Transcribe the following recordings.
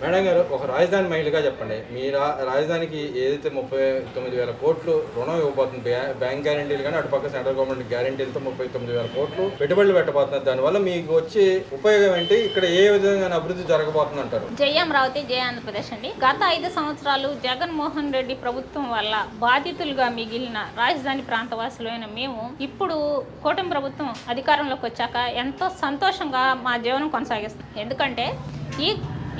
Madam గారు ఒక రాజధాని మహిళగా చెప్పండి. మీ రా రాజధానికి ఏదైతే ముప్పై తొమ్మిది వేల కోట్లు రుణం ఇవ్వబోతుంది బ్యాంక్ గ్యారంటీలు కానీ అటుపక్క సెంట్రల్ గవర్నమెంట్ గ్యారంటీలతో ముప్పై తొమ్మిది వేల కోట్లు పెట్టుబడులు పెట్టబోతున్నారు. దానివల్ల మీకు వచ్చే ఉపయోగం ఏంటి? ఇక్కడ ఏ విధంగా అభివృద్ధి జరగబోతుంది అంటారు? జై అమరావతి జై ఆంధ్రప్రదేశ్ అండి. గత ఐదు సంవత్సరాలు జగన్మోహన్ రెడ్డి ప్రభుత్వం వల్ల బాధితులుగా మిగిలిన రాజధాని ప్రాంతవాసులైన మేము ఇప్పుడు కూటమి ప్రభుత్వం అధికారంలోకి వచ్చాక ఎంతో సంతోషంగా మా జీవనం కొనసాగిస్తాం ఎందుకంటే ఈ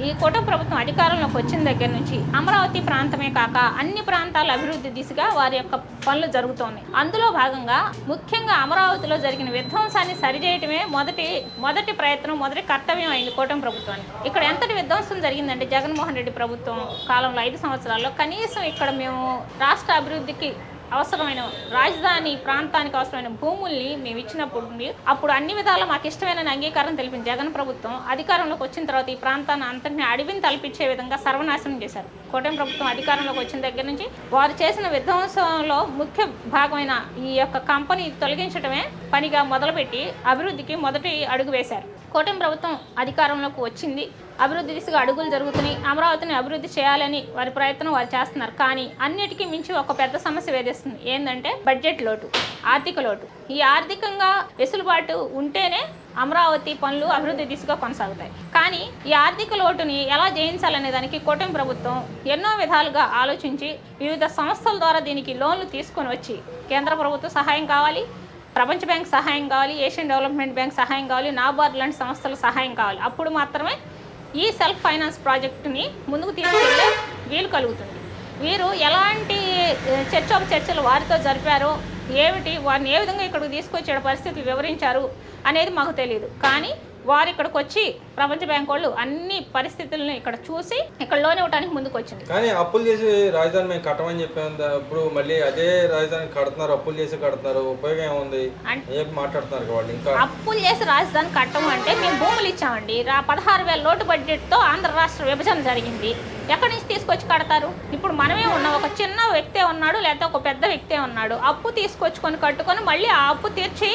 ఈ కూటమి ప్రభుత్వం అధికారంలోకి వచ్చిన దగ్గర నుంచి అమరావతి ప్రాంతమే కాక అన్ని ప్రాంతాల అభివృద్ధి దిశగా వారి యొక్క పనులు జరుగుతోంది. అందులో భాగంగా ముఖ్యంగా అమరావతిలో జరిగిన విధ్వంసాన్ని సరిచేయటమే మొదటి మొదటి ప్రయత్నం మొదటి కర్తవ్యం అయింది కూటమి ప్రభుత్వానికి. ఇక్కడ ఎంతటి విధ్వంసం జరిగిందంటే జగన్మోహన్ రెడ్డి ప్రభుత్వం కాలంలో ఐదు సంవత్సరాల్లో కనీసం ఇక్కడ మేము రాష్ట్ర అభివృద్ధికి అవసరమైన రాజధాని ప్రాంతానికి అవసరమైన భూముల్ని మేము ఇచ్చినప్పుడు అప్పుడు అన్ని విధాల మాకు ఇష్టమైన అంగీకారం తెలిపిన జగన్ ప్రభుత్వం అధికారంలోకి వచ్చిన తర్వాత ఈ ప్రాంతాన్ని అంతటిని అడవిని తలపించే విధంగా సర్వనాశనం చేశారు. కూటమి ప్రభుత్వం అధికారంలోకి వచ్చిన దగ్గర నుంచి వారు చేసిన విధ్వంసంలో ముఖ్య భాగమైన ఈ యొక్క కంపెనీ తొలగించడమే పనిగా మొదలుపెట్టి అభివృద్ధికి మొదటి అడుగు వేశారు. కూటమి ప్రభుత్వం అధికారంలోకి వచ్చింది. అభివృద్ధి దిశగా అడుగులు జరుగుతున్నాయి అమరావతిని అభివృద్ధి చేయాలని వారి ప్రయత్నం వారు చేస్తున్నారు. కానీ అన్నిటికీ మించి ఒక పెద్ద సమస్య వేధిస్తుంది. ఏంటంటే బడ్జెట్ లోటు ఆర్థిక లోటు. ఈ ఆర్థికంగా వెసులుబాటు ఉంటేనే అమరావతి పనులు అభివృద్ధి దిశగా కొనసాగుతాయి. కానీ ఈ ఆర్థిక లోటుని ఎలా జయించాలనే దానికి కూటమి ప్రభుత్వం ఎన్నో విధాలుగా ఆలోచించి వివిధ సంస్థల ద్వారా దీనికి లోన్లు తీసుకొని వచ్చి కేంద్ర ప్రభుత్వ సహాయం కావాలి ప్రపంచ బ్యాంక్ సహాయం కావాలి ఏషియన్ డెవలప్మెంట్ బ్యాంక్ సహాయం కావాలి నాబార్డ్ లాంటి సంస్థల సహాయం కావాలి. అప్పుడు మాత్రమే ఈ సెల్ఫ్ ఫైనాన్స్ ప్రాజెక్టుని ముందుకు తీసుకెళ్ళే వీలు కలుగుతుంది. వీరు ఎలాంటి చర్చ చర్చలు వారితో జరిపారో ఏమిటి వారిని ఏ విధంగా ఇక్కడికి తీసుకొచ్చే పరిస్థితి వివరించారు అనేది మాకు తెలియదు కానీ వారు ఇక్కడికి వచ్చి ప్రపంచ బ్యాంక్ వాళ్ళు అన్ని పరిస్థితులను ఇక్కడ చూసి ఇక్కడ లోన్ ఇవ్వడానికి ముందుకు వచ్చింది కానీ అప్పులు చేసి రాజధాని మేము కట్టమని చెప్పాం దా- ఇప్పుడు మళ్ళీ అదే రాజధాని కడుతున్నారు అప్పులు చేసి కడుతున్నారు ఉపయోగం ఏముంది? చెప్పి మాట్లాడుతున్నారు వాళ్ళు ఇంకా? అప్పులు చేసి రాజధాని కట్టము అంటే మేము భూములు ఇచ్చామండి. పదహారు వేల లోటు బడ్జెట్తో ఆంధ్ర రాష్ట్ర విభజన జరిగింది. ఎక్కడి నుంచి తీసుకొచ్చి కడతారు? ఇప్పుడు మనమే ఉన్నాం. ఒక చిన్న వ్యక్తే ఉన్నాడు లేకపోతే ఒక పెద్ద వ్యక్తే ఉన్నాడు. అప్పు తీసుకొచ్చుకొని కట్టుకొని మళ్ళీ ఆ అప్పు తీర్చి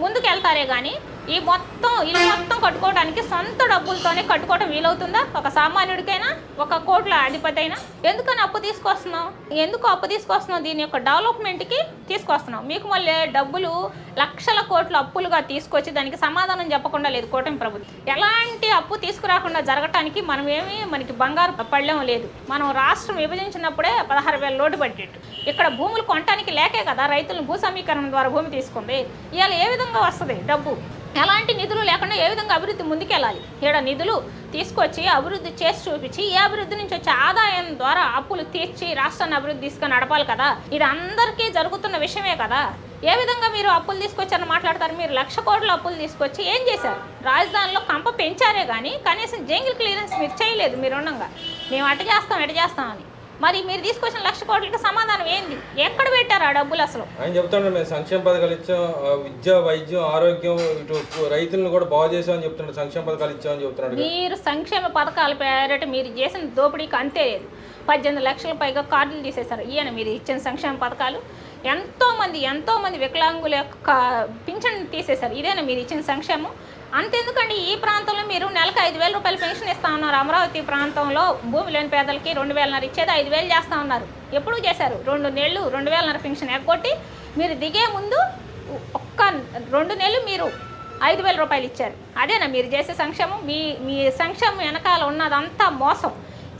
ముందుకు వెళ్తారే కానీ ఈ మొత్తం ఇల్లు మొత్తం కట్టుకోవడానికి సొంత డబ్బులతోనే కట్టుకోవడం వీలవుతుందా? ఒక సామాన్యుడికైనా ఒక కోట్ల అధిపతి అయినా ఎందుకని అప్పు తీసుకొస్తున్నావు? ఎందుకు అప్పు తీసుకొస్తున్నావు? దీని యొక్క డెవలప్మెంట్కి తీసుకొస్తున్నాం మీకు మళ్ళీ డబ్బులు లక్షల కోట్ల అప్పులుగా తీసుకొచ్చి దానికి సమాధానం చెప్పకుండా లేదు కూటమి ప్రభుత్వం. ఎలాంటి అప్పు తీసుకురాకుండా జరగటానికి మనం ఏమీ మనకి బంగారు పళ్ళెం లేదు. మనం రాష్ట్రం విభజించినప్పుడే పదహారు వేల లోటు పట్టేట్టు ఇక్కడ భూములు కొనటానికి లేకే కదా రైతులను భూ సమీకరణ ద్వారా భూమి తీసుకుంది. ఇవాళ ఏ విధంగా వస్తుంది డబ్బు? ఎలాంటి నిధులు లేకుండా ఏ విధంగా అభివృద్ధి ముందుకెళ్ళాలి? ఇక్కడ నిధులు తీసుకొచ్చి అభివృద్ధి చేసి చూపించి ఈ అభివృద్ధి నుంచి వచ్చే ఆదాయం ద్వారా అప్పులు తీర్చి రాష్ట్రాన్ని అభివృద్ధి తీసుకొని నడపాలి కదా? ఇది అందరికీ జరుగుతున్న విషయమే కదా? ఏ విధంగా మీరు అప్పులు తీసుకొచ్చారని మాట్లాడతారు? మీరు లక్ష కోట్ల అప్పులు తీసుకొచ్చి ఏం చేశారు? రాజధానిలో కంప పెంచారే కానీ కనీసం జంగిల్ క్లియరెన్స్ మీరు చేయలేదు మీరు ఉండగా. మేము అటు చేస్తాం ఎటు చేస్తామని మరి మీరు తీసుకొచ్చిన లక్ష కోట్లకి సమాధానం ఏంది? ఎక్కడ పెట్టారు ఆ డబ్బులు అసలు? ఆయన చెప్తున్నాడు మేము సంక్షేమ పథకాలు ఇచ్చాం విద్య వైద్యం ఆరోగ్యం ఇటు రైతులను కూడా బాగు చేసామని చెప్తున్నాడు సంక్షేమ పథకాలు ఇచ్చామని చెప్తున్నాడు మీరు సంక్షేమ పథకాల పేరట మీరు చేసిన దోపిడీకి అంతే లేదు. పద్దెనిమిది లక్షల పైగా కార్డులు తీసేశారు. ఈయన మీరు ఇచ్చిన సంక్షేమ పథకాలు ఎంతోమంది ఎంతోమంది వికలాంగుల యొక్క పింఛన్ తీసేశారు. ఇదేనా మీరు ఇచ్చిన సంక్షేమం? అంతెందుకండి ఈ ప్రాంతంలో మీరు నెలకు ఐదు వేల రూపాయలు పెన్షన్ ఇస్తా ఉన్నారు. అమరావతి ప్రాంతంలో భూమి లేని పేదలకి రెండు వేలన్నర ఇచ్చేది ఐదు వేలు చేస్తా ఉన్నారు. ఎప్పుడు చేశారు? రెండు నెలలు రెండు వేలన్నర పెన్షన్ ఎగ్గొట్టి మీరు దిగే ముందు ఒక్క రెండు నెలలు మీరు ఐదు వేల రూపాయలు ఇచ్చారు. అదేనా మీరు చేసే సంక్షేమం? మీ మీ సంక్షేమం వెనకాల ఉన్నదంతా మోసం.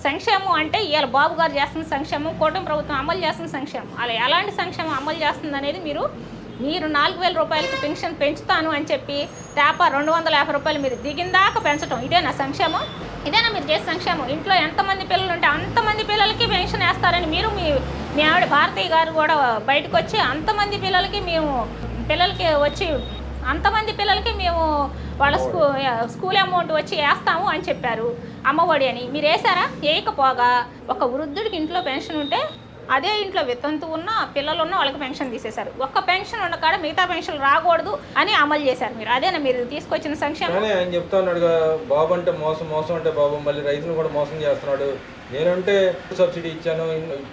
సంక్షేమం అంటే ఇవాళ బాబు గారు చేస్తున్న సంక్షేమం కూటమి ప్రభుత్వం అమలు చేస్తున్న సంక్షేమం. అలా ఎలాంటి సంక్షేమం అమలు చేస్తుంది అనేది మీరు మీరు నాలుగు వేల రూపాయలకి పెన్షన్ పెంచుతాను అని చెప్పి తేప రెండు వందల యాభై రూపాయలు మీరు దిగిందాక పెంచడం ఇదేనా సంక్షేమం? ఇదేనా మీరు చేసే సంక్షేమం? ఇంట్లో ఎంతమంది పిల్లలు ఉంటే అంతమంది పిల్లలకి పెన్షన్ వేస్తారని మీరు మీ మీ ఆవిడ భారతీయ గారు కూడా బయటకు వచ్చి అంతమంది పిల్లలకి మేము పిల్లలకి వచ్చి అంతమంది పిల్లలకి మేము వాళ్ళ స్కూ స్కూల్ అమౌంట్ వచ్చి వేస్తాము అని చెప్పారు. అమ్మఒడి అని. మీరు వేసారా వేయకపోగా. ఒక వృద్ధుడికి ఇంట్లో పెన్షన్ ఉంటే అదే ఇంట్లో వితంతు ఉన్న పిల్లలు ఉన్న వాళ్ళకి పెన్షన్ తీసేశారు. ఒక్క పెన్షన్ ఉన్న కాడ మిగతా పెన్షన్ రాకూడదు అని అమలు చేశారు మీరు. అదేనా మీరు తీసుకొచ్చిన సంక్షేమం? కానీ ఆయన చెప్తా బాబు అంటే మోసం మోసం అంటే బాబు మళ్ళీ రైతులు కూడా మోసం చేస్తున్నాడు. నేనంటే సబ్సిడీ ఇచ్చాను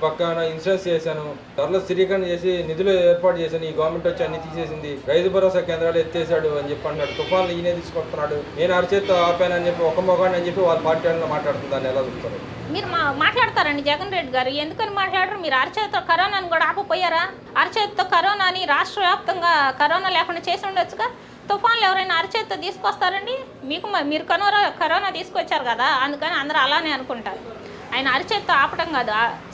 పక్కన ఇన్సూరెన్స్ చేశాను ధరల స్థిరీకరణ చేసి నిధులు ఏర్పాటు చేశాను ఈ గవర్నమెంట్ వచ్చి అన్ని తీసేసింది. రైతు భరోసా కేంద్రాలు ఎత్తేసాడు అని చెప్పి అన్నాడు. తుఫాన్లు ఈయనే తీసుకొస్తున్నాడు. నేను అరచేత్తో ఆపానని చెప్పి ఒక మొగాడిని అని చెప్పి వాళ్ళ పార్టీ వాళ్ళలో మాట్లాడుతుంది దాన్ని ఎలా చూస్తారు? మీరు మా మాట్లాడతారండి జగన్ రెడ్డి గారు. ఎందుకని మాట్లాడరు? మీరు అరచేతితో కరోనాను కూడా ఆపపోయారా అరచేతితో కరోనాని రాష్ట్ర వ్యాప్తంగా కరోనా లేకుండా చేసి ఉండొచ్చుగా? తుఫాన్లు ఎవరైనా అరచేతితో తీసుకొస్తారండి? మీకు మీరు కరోనా కరోనా తీసుకొచ్చారు కదా అందుకని అందరూ అలానే అనుకుంటారు. ఆయన అరచేతితో ఆపడం కాదు.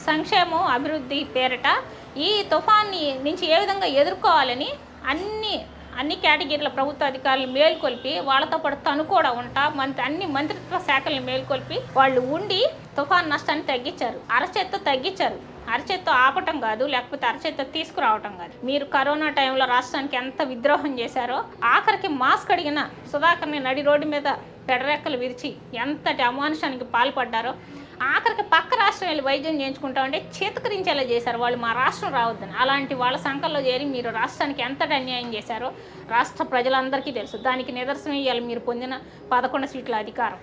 సంక్షేమం అభివృద్ధి పేరిట ఈ తుఫాన్ని నుంచి ఏ విధంగా ఎదుర్కోవాలని అన్ని అన్ని కేటగిరీల ప్రభుత్వ అధికారులు మేల్కొల్పి వాళ్ళతో పాటు తను కూడా ఉంటా మంత్రి అన్ని మంత్రిత్వ శాఖలను మేల్కొల్పి వాళ్ళు ఉండి తుఫాన్ నష్టాన్ని తగ్గించారు. అరచేత్తో తగ్గించారు. అరచేత్తో ఆపటం కాదు లేకపోతే అరచేత్తో తీసుకురావటం కాదు. మీరు కరోనా టైంలో రాష్ట్రానికి ఎంత విద్రోహం చేశారో ఆఖరికి మాస్క్ అడిగిన సుధాకర్ని నడి రోడ్డు మీద పెడరెక్కలు విరిచి ఎంతటి అమానుషానికి పాల్పడ్డారో ఆఖరికి పక్క రాష్ట్రం వెళ్ళి వైద్యం చేయించుకుంటామంటే చేతకరించేలా చేశారు. వాళ్ళు మా రాష్ట్రం రావద్దని. అలాంటి వాళ్ళ సంఘంలో చేరి మీరు రాష్ట్రానికి ఎంతటి అన్యాయం చేశారో రాష్ట్ర ప్రజలందరికీ తెలుసు. దానికి నిదర్శనం ఇవ్వాలి మీరు పొందిన పదకొండు సీట్ల అధికారం.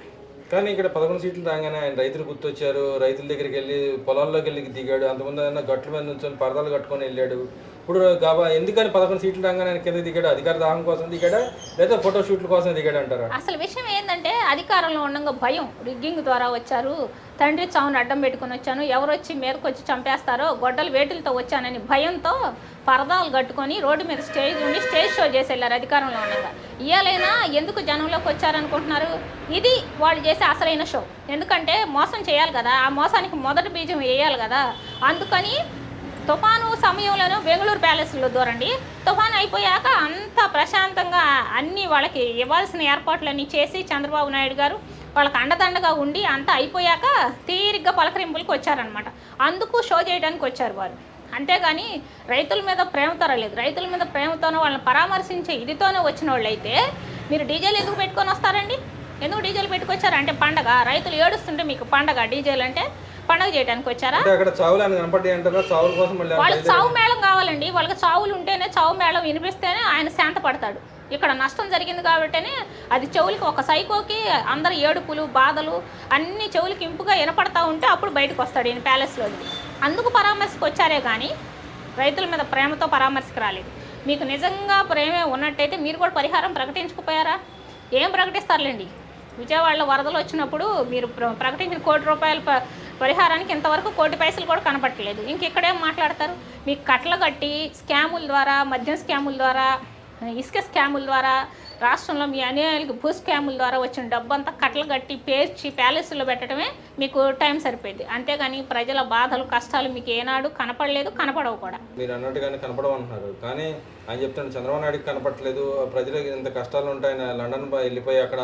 కానీ ఇక్కడ పదకొండు సీట్లు రాగానే ఆయన రైతులు గుర్తొచ్చారు. రైతుల దగ్గరికి వెళ్ళి పొలాల్లోకి వెళ్ళి దిగాడు. అంతకుముందు ఆయన గట్ల మీద నుంచి పరదాలు కట్టుకొని వెళ్ళాడు. ఇప్పుడు గబా ఎందుకని పదకొండు సీట్లు రాగానే ఆయన కింద దిగాడు? అధికార దాహం కోసం దిగాడా? లేదా ఫోటో షూట్ల కోసం దిగాడు అంటారా? అసలు విషయం ఏంటంటే అధికారంలో ఉండగా భయం. రిగ్గింగ్ ద్వారా వచ్చారు. తండ్రి చావును అడ్డం పెట్టుకొని వచ్చాను. ఎవరు వచ్చి మీదకి వచ్చి చంపేస్తారో గొడ్డలు వేటులతో వచ్చానని భయంతో పరదాలు కట్టుకొని రోడ్డు మీద స్టేజ్ ఉండి స్టేజ్ షో చేసి వెళ్ళారు అధికారంలో ఉండగా. ఇవాళైనా ఎందుకు జనంలోకి వచ్చారనుకుంటున్నారు? ఇది వాళ్ళు చేసే అసలైన షో. ఎందుకంటే మోసం చేయాలి కదా. ఆ మోసానికి మొదటి బీజం వేయాలి కదా. అందుకని తుఫాను సమయంలోనూ బెంగళూరు ప్యాలెస్లో దూరండి. తుఫాను అయిపోయాక అంత ప్రశాంతంగా అన్ని వాళ్ళకి ఇవ్వాల్సిన ఏర్పాట్లన్నీ చేసి చంద్రబాబు నాయుడు గారు వాళ్ళకి అండదండగా ఉండి అంతా అయిపోయాక తీరిగ్గా పలకరింపులకు వచ్చారనమాట అందుకు షో చేయడానికి వచ్చారు వారు. అంతేగాని రైతుల మీద ప్రేమతో రాలేదు రైతుల మీద ప్రేమతోనో వాళ్ళని పరామర్శించే ఇదితోనే వచ్చిన వాళ్ళు అయితే మీరు డీజేలు ఎందుకు పెట్టుకొని వస్తారండి? ఎందుకు డీజేలు పెట్టుకొచ్చారు? అంటే పండగ. రైతులు ఏడుస్తుంటే మీకు పండగ డీజేలు అంటే పండగ చేయడానికి వచ్చారా? అంటే అక్కడ చావులు ఆయన కనపడ్డాయి అంటారా? చావుల కోసం మళ్ళీ వాళ్ళకి చావు మేళం కావాలండి. వాళ్ళకి చావులు ఉంటేనే చావు మేళం వినిపిస్తేనే ఆయన శాంతపడతాడు ఇక్కడ నష్టం జరిగింది కాబట్టినే అది చెవులకి ఒక సైకోకి అందరు ఏడుపులు బాధలు అన్ని చెవులకి ఇంపుగా వినపడతా ఉంటే అప్పుడు బయటకు వస్తాడు ఈయన ప్యాలెస్లో అందుకు పరామర్శకు వచ్చారే కానీ రైతుల మీద ప్రేమతో పరామర్శకు రాలేదు. మీకు నిజంగా ప్రేమే ఉన్నట్టయితే మీరు కూడా పరిహారం ప్రకటించకపోయారా? ఏం ప్రకటిస్తారులేండి? విజయవాడలో వరదలు వచ్చినప్పుడు మీరు ప్ర- ప్రకటించిన కోటి రూపాయల పరిహారానికి ఇంతవరకు కోటి పైసలు కూడా కనపట్టలేదు ఇంక ఇక్కడేం మాట్లాడతారు? మీకు కట్టలు కట్టి స్కాముల ద్వారా మద్యం స్కాముల ద్వారా ఇసుక స్కాముల ద్వారా రాష్ట్రంలో మీ అన్యాయాలకు భూ స్కాముల ద్వారా వచ్చిన డబ్బంతా కట్టలు కట్టి పేర్చి ప్యాలెస్లో పెట్టడమే మీకు టైం సరిపోయింది. అంతేగాని ప్రజల బాధలు కష్టాలు మీకు ఏనాడు కనపడలేదు కనపడవు కూడా. మీరు అన్నట్టుగానే కనపడమంటున్నారు. కానీ ఆయన చెప్తాడు చంద్రబాబు నాయుడుకి కనపట్లేదు ప్రజలకు ఇంత కష్టాలు ఉంటాయని లండన్ వెళ్ళిపోయి అక్కడ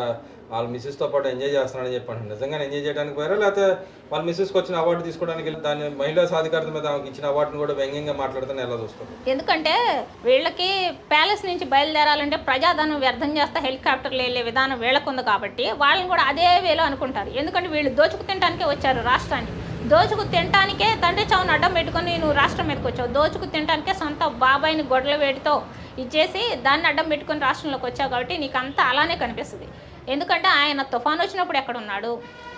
వాళ్ళ మిస్సెస్తో పాటు ఎంజాయ్ చేస్తున్నాడని చెప్పండి నిజంగా ఎంజాయ్ చేయడానికి పోయారా? లేకపోతే వాళ్ళ మిస్సెస్కి వచ్చిన అవార్డు తీసుకోవడానికి దాన్ని మహిళా సాధికారత మీద ఆమెకి ఇచ్చిన అవార్డును కూడా వ్యంగ్యంగా మాట్లాడుతాను ఎలా చూస్తారు? ఎందుకంటే వీళ్ళకి ప్యాలెస్ నుంచి బయలుదేరాలంటే ప్రజాధనం వ్యర్థం చేస్తే హెలికాప్టర్లు వెళ్ళే విధానం వీళ్ళకుంది కాబట్టి వాళ్ళని కూడా అదే వేలో అనుకుంటారు. ఎందుకంటే వీళ్ళు దోచుకు తినడానికే వచ్చారు రాష్ట్రాన్ని. దోచుకు తినటానికే తండ్రి చావును అడ్డం పెట్టుకొని నువ్వు రాష్ట్రం మీదకి వచ్చావు. దోచుకు తినటానికే సొంత బాబాయిని గొడ్ల వేటితో ఇచ్చేసి దాన్ని అడ్డం పెట్టుకొని రాష్ట్రంలోకి వచ్చావు కాబట్టి నీకు అంతా అలానే కనిపిస్తుంది. ఎందుకంటే ఆయన తుఫాన్ వచ్చినప్పుడు ఎక్కడున్నాడు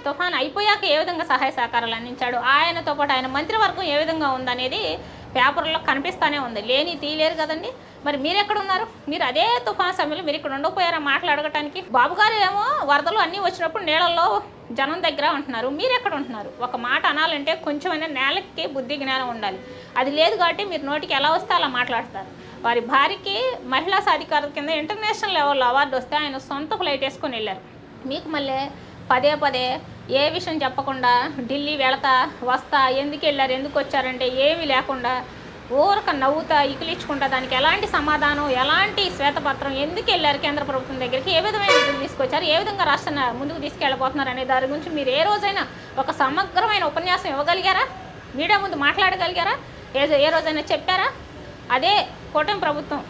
తుఫాన్ అయిపోయాక ఏ విధంగా సహాయ సహకారాలు అందించాడు? ఆయనతో పాటు ఆయన మంత్రివర్గం ఏ విధంగా ఉందనేది పేపర్లో కనిపిస్తానే ఉంది. లేని తీయలేరు కదండి. మరి మీరు ఎక్కడ ఉన్నారు మీరు అదే తుఫాన్ సమయంలో మీరు ఇక్కడ ఉండకపోయారా మాట్లాడగటానికి? బాబు గారు ఏమో వరదలు అన్నీ వచ్చినప్పుడు నీళ్ళల్లో జనం దగ్గర ఉంటున్నారు. మీరు ఎక్కడ ఉంటున్నారు ఒక మాట అనాలంటే కొంచెమైనా నేలకి బుద్ధి జ్ఞానం ఉండాలి. అది లేదు కాబట్టి మీరు నోటికి ఎలా వస్తే అలా మాట్లాడతారు. వారి భార్యకి మహిళా సాధికారత కింద ఇంటర్నేషనల్ లెవెల్లో అవార్డు వస్తే ఆయన సొంత ఫ్లైట్ వేసుకొని వెళ్ళారు. మీకు మళ్ళీ పదే పదే ఏ విషయం చెప్పకుండా ఢిల్లీ వెళతా వస్తా ఎందుకు వెళ్ళారు ఎందుకు వచ్చారంటే ఏమీ లేకుండా ఊరక నవ్వుతా ఇకిలించుకుంటా దానికి ఎలాంటి సమాధానం ఎలాంటి శ్వేతపత్రం ఎందుకు వెళ్ళారు కేంద్ర ప్రభుత్వం దగ్గరికి ఏ విధమైన నిధులు తీసుకొచ్చారు ఏ విధంగా రాష్ట్రాన్ని ముందుకు తీసుకెళ్ళబోతున్నారు అనే దాని గురించి మీరు ఏ రోజైనా ఒక సమగ్రమైన ఉపన్యాసం ఇవ్వగలిగారా? మీడియా ముందు మాట్లాడగలిగారా? ఏ ఏ రోజైనా చెప్పారా? అదే కూటమి ప్రభుత్వం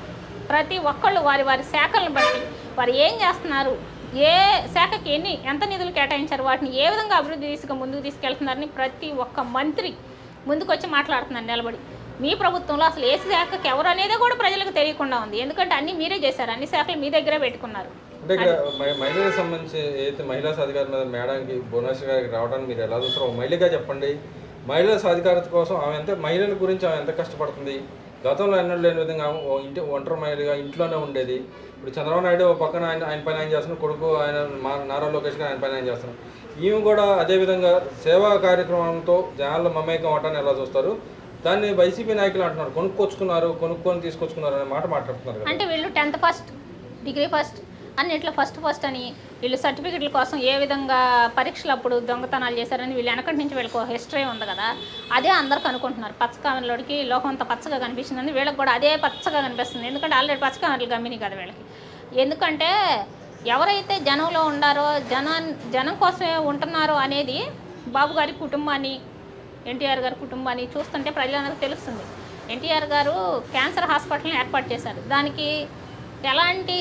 ప్రతి ఒక్కళ్ళు వారి వారి శాఖలను బట్టి వారు ఏం చేస్తున్నారు? ఏ శాఖకి ఎన్ని ఎంత నిధులు కేటాయించారు? వాటిని ఏ విధంగా అభివృద్ధి దిశగా ముందుకు తీసుకెళ్తున్నారని ప్రతి ఒక్క మంత్రి ముందుకొచ్చి మాట్లాడుతున్నారు నిలబడి. మీ ప్రభుత్వంలో అసలు ఏ శాఖకి ఎవరు అనేది కూడా ప్రజలకు తెలియకుండా ఉంది. ఎందుకంటే అన్ని మీరే చేశారు. అన్ని శాఖలు మీ దగ్గరే పెట్టుకున్నారు. అంటే మహిళలకు సంబంధించి ఏదైతే మహిళా సాధికారత మీద మేడానికి భువనేశ్వర్ గారికి రావడానికి మీరు ఎలా చూస్తారో మహిళగా చెప్పండి. మహిళా సాధికారత కోసం ఆమె ఎంత మహిళల గురించి ఆమె ఎంత కష్టపడుతుంది? గతంలో ఎన్నడూ లేని విధంగా ఇంటి ఒంటరి మహిళగా ఇంట్లోనే ఉండేది. ఇప్పుడు చంద్రబాబు నాయుడు ఒక పక్కన ఆయన ఆయన పైన ఆయన చేస్తున్నారు కొడుకు ఆయన మా నారా లోకేష్ గారు ఆయన పైన ఆయన చేస్తున్నారు ఈమె కూడా అదేవిధంగా సేవా కార్యక్రమంతో జనాల్లో మమేకం అవటాన్ని ఎలా చూస్తారు? దాన్ని వైసీపీ నాయకులు అంటున్నారు. కొనుక్కొచ్చుకున్నారు కొనుక్కొని తీసుకొచ్చుకున్నారు అనే మాట మాట్లాడుతున్నారు అంటే వీళ్ళు టెన్త్ ఫస్ట్ డిగ్రీ ఫస్ట్. అన్నిట్లో ఫస్ట్ ఫస్ట్ అని వీళ్ళు సర్టిఫికెట్ల కోసం ఏ విధంగా పరీక్షలు అప్పుడు దొంగతనాలు చేశారని వీళ్ళు వెనకటి నుంచి వీళ్ళకి హిస్టరీ ఉంది కదా అదే అందరికి అనుకుంటున్నారు. పచ్చ లోకం అంతా పచ్చగా కనిపించిందని వీళ్ళకి కూడా అదే పచ్చగా కనిపిస్తుంది. ఎందుకంటే ఆల్రెడీ పచ్చ గమ్మిని గమ్మినాయి కదా వీళ్ళకి. ఎందుకంటే ఎవరైతే జనంలో ఉండారో జన జనం కోసమే ఉంటున్నారో అనేది బాబు గారి కుటుంబాన్ని ఎన్టీఆర్ గారి కుటుంబాన్ని చూస్తుంటే ప్రజలందరికీ తెలుస్తుంది. ఎన్టీఆర్ గారు క్యాన్సర్ హాస్పిటల్ని ఏర్పాటు చేశారు. దానికి ఎలాంటి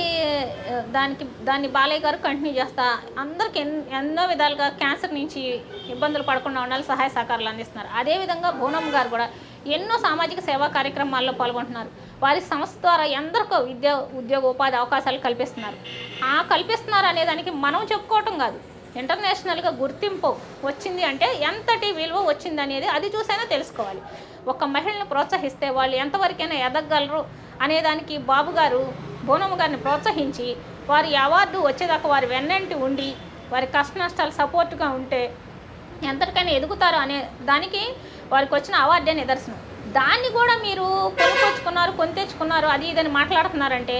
దానికి దాన్ని బాలయ్య గారు కంటిన్యూ చేస్తా. అందరికి ఎన్ ఎన్నో విధాలుగా క్యాన్సర్ నుంచి ఇబ్బందులు పడకుండా ఉండాలి సహాయ సహకారాలు అందిస్తున్నారు. అదేవిధంగా భూనమ్మ గారు కూడా ఎన్నో సామాజిక సేవా కార్యక్రమాల్లో పాల్గొంటున్నారు. వారి సంస్థ ద్వారా ఎందరికో విద్య ఉద్యోగ ఉపాధి అవకాశాలు కల్పిస్తున్నారు. ఆ కల్పిస్తున్నారు అనే దానికి మనం చెప్పుకోవటం కాదు. ఇంటర్నేషనల్గా గుర్తింపు వచ్చింది అంటే ఎంతటి విలువ వచ్చింది అనేది అది చూసైనా తెలుసుకోవాలి. ఒక మహిళను ప్రోత్సహిస్తే వాళ్ళు ఎంతవరకైనా ఎదగలరు అనేదానికి బాబు గారు బోనమ్మ గారిని ప్రోత్సహించి వారి అవార్డు వచ్చేదాకా వారి వెన్నంటి ఉండి వారి కష్ట నష్టాలు సపోర్ట్గా ఉంటే ఎంతటికైనా ఎదుగుతారు అనే దానికి వారికి వచ్చిన అవార్డే నిదర్శనం. దాన్ని కూడా మీరు కొనుక్కొచ్చుకున్నారు కొని తెచ్చుకున్నారు అది ఇదని మాట్లాడుతున్నారంటే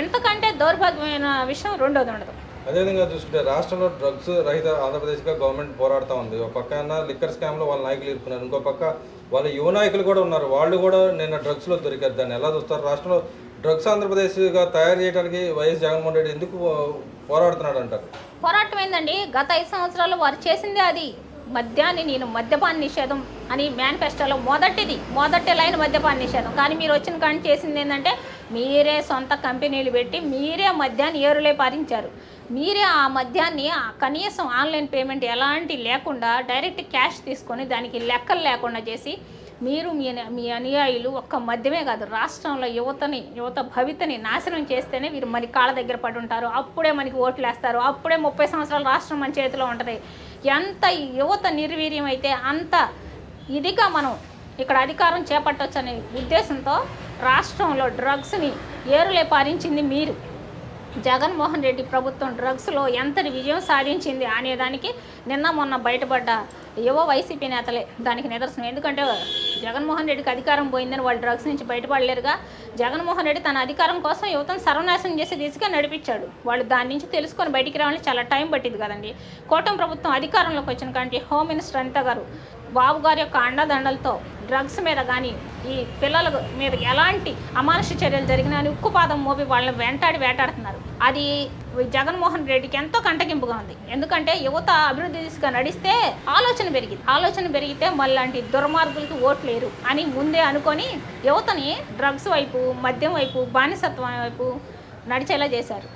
ఎంతకంటే దౌర్భాగ్యమైన విషయం రెండోది ఉండదు. అదేవిధంగా చూసుకుంటే రాష్ట్రంలో డ్రగ్స్ రహిత ఆంధ్రప్రదేశ్గా గవర్నమెంట్ పోరాడుతూ ఉంది. ఒక పక్క లిక్కర్ స్కామ్లో వాళ్ళ నాయకులు ఇరుకున్నారు ఇంకో పక్క వాళ్ళ యువ నాయకులు కూడా ఉన్నారు. వాళ్ళు కూడా నిన్న డ్రగ్స్లో దొరికారు. దాన్ని ఎలా చూస్తారు? రాష్ట్రంలో డ్రగ్స్ ఆంధ్రప్రదేశ్గా తయారు చేయడానికి వైఎస్ జగన్మోహన్ రెడ్డి ఎందుకు పోరాడుతున్నాడు అంటారు పోరాటం ఏందండి? గత ఐదు సంవత్సరాలు వారు చేసిందే అది. మద్యాన్ని నేను మద్యపాన నిషేధం అని మేనిఫెస్టోలో మొదటిది. మొదటి లైన్ మద్యపాన నిషేధం. కానీ మీరు వచ్చిన కానీ చేసింది ఏంటంటే మీరే సొంత కంపెనీలు పెట్టి మీరే మద్యాన్ని ఏరులే పారించారు. మీరే ఆ మద్యాన్ని కనీసం ఆన్లైన్ పేమెంట్ ఎలాంటి లేకుండా డైరెక్ట్ క్యాష్ తీసుకొని దానికి లెక్కలు లేకుండా చేసి మీరు మీ మీ అనుయాయులు ఒక్క మద్యమే కాదు రాష్ట్రంలో యువతని యువత భవితని నాశనం చేస్తేనే వీరు మరి కాళ్ళ దగ్గర పడి ఉంటారు అప్పుడే మనకి ఓట్లు వేస్తారు అప్పుడే ముప్పై సంవత్సరాలు రాష్ట్రం మన చేతిలో ఉంటుంది. ఎంత యువత నిర్వీర్యం అయితే అంత ఇదిగా మనం ఇక్కడ అధికారం చేపట్టవచ్చు అనే ఉద్దేశంతో రాష్ట్రంలో డ్రగ్స్ని ఏరులే పారించింది మీరు. జగన్మోహన్ రెడ్డి ప్రభుత్వం డ్రగ్స్లో ఎంతటి విజయం సాధించింది అనేదానికి నిన్న మొన్న బయటపడ్డ యువ వైసీపీ నేతలే దానికి నిదర్శనం. ఎందుకంటే జగన్మోహన్ రెడ్డికి అధికారం పోయిందని వాళ్ళు డ్రగ్స్ నుంచి బయటపడలేరుగా. జగన్మోహన్ రెడ్డి తన అధికారం కోసం యువతను సర్వనాశనం చేసే దిశగా నడిపించాడు. వాళ్ళు దాని నుంచి తెలుసుకొని బయటికి రావాలని చాలా టైం పట్టింది కదండి. కోటం ప్రభుత్వం అధికారంలోకి వచ్చిన కంటే హోమ్ మినిస్టర్ అనిత గారు బాబు గారి యొక్క అండదండలతో డ్రగ్స్ మీద కానీ ఈ పిల్లల మీద ఎలాంటి అమానుష చర్యలు జరిగినా అని ఉక్కుపాదం మోపి వాళ్ళని వెంటాడి వేటాడుతున్నారు. అది జగన్మోహన్ రెడ్డికి ఎంతో కంటగింపుగా ఉంది. ఎందుకంటే యువత అభివృద్ధి దిశగా నడిస్తే ఆలోచన పెరిగింది ఆలోచన పెరిగితే మళ్ళీ దుర్మార్గులకి ఓట్లేరు అని ముందే అనుకొని యువతని డ్రగ్స్ వైపు మద్యం వైపు బానిసత్వం వైపు నడిచేలా చేశారు.